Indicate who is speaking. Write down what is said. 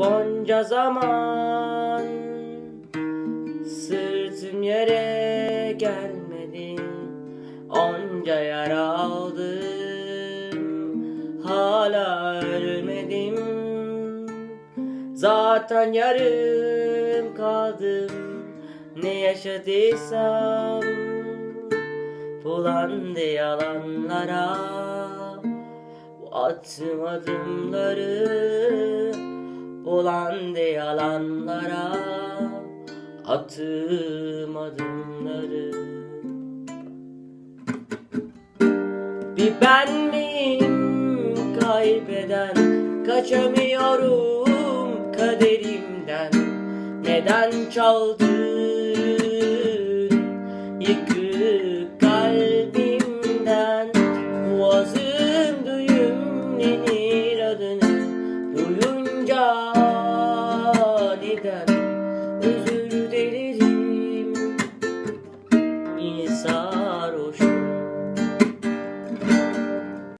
Speaker 1: Bunca zaman Sırtım yere gelmedi. Onca yara aldım Hala ölmedim. Zaten yarım kaldım Ne yaşadıysam Bulandı yalanlara. Bu attım adımları Bulandı yalanlara Attım adımları. Bir ben miyim kaybeden? Kaçamıyorum kaderimden. Neden çaldın? Yıkık kalbimden. Boğazım düğümlenir adını Duyunca eder. Özür dilerim. İnsan